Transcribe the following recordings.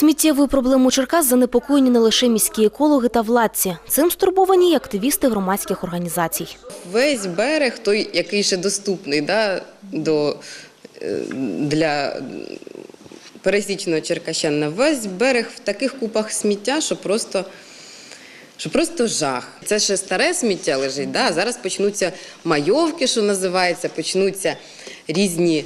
Сміттєвою проблемою Черкас занепокоєні не лише міські екологи та владці. Цим стурбовані й активісти громадських організацій. Весь берег, той, який ще доступний да, до, е, для пересічного черкащана, весь берег в таких купах сміття, що просто, що просто жах. Це ще старе сміття лежить. Да? Зараз почнуться майовки, що називається, почнуться різні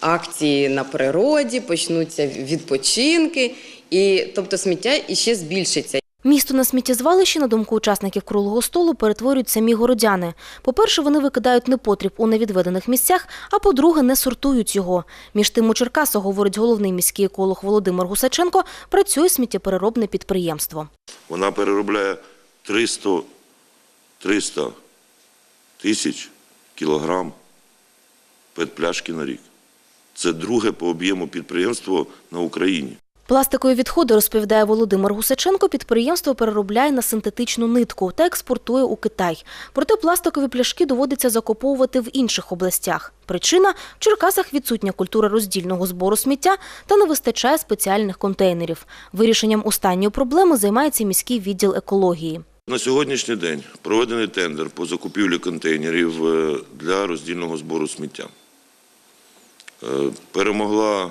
акції на природі, почнуться відпочинки. І, тобто сміття іще збільшиться. Місто на сміттєзвалищі, на думку учасників круглого столу, перетворюють самі городяни. По-перше, вони викидають непотріб у невідведених місцях, а по-друге, не сортують його. Між тим у Черкасах, говорить головний міський еколог Володимир Гусаченко, працює сміттєпереробне підприємство. Вона переробляє 300, 300 тисяч кілограм петпляшки на рік. Це друге по об'єму підприємство на Україні. Пластикові відходи, розповідає Володимир Гусаченко, підприємство переробляє на синтетичну нитку та експортує у Китай. Проте пластикові пляшки доводиться закуповувати в інших областях. Причина – в Черкасах відсутня культура роздільного збору сміття та не вистачає спеціальних контейнерів. Вирішенням останньої проблеми займається міський відділ екології. На сьогоднішній день проведений тендер по закупівлі контейнерів е, для роздільного збору сміття. Е, Перемогла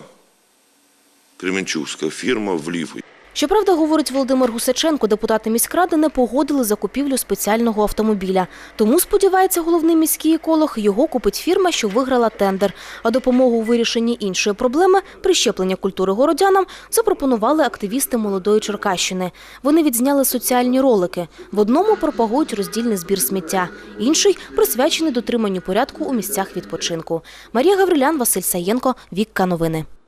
Кременчувська фірма «Влів». Щоправда, говорить Володимир Гусаченко, депутати міськради не погодили закупівлю спеціального автомобіля. Тому, сподівається головний міський еколог, його купить фірма, що виграла тендер. А допомогу у вирішенні іншої проблеми – прищеплення культури городянам – запропонували активісти молодої Черкащини. Вони відзняли соціальні ролики. В одному пропагують роздільний збір сміття, інший – присвячений дотриманню порядку у місцях відпочинку. Марія Гаврилян, Василь Саєнко, Вікка Новини.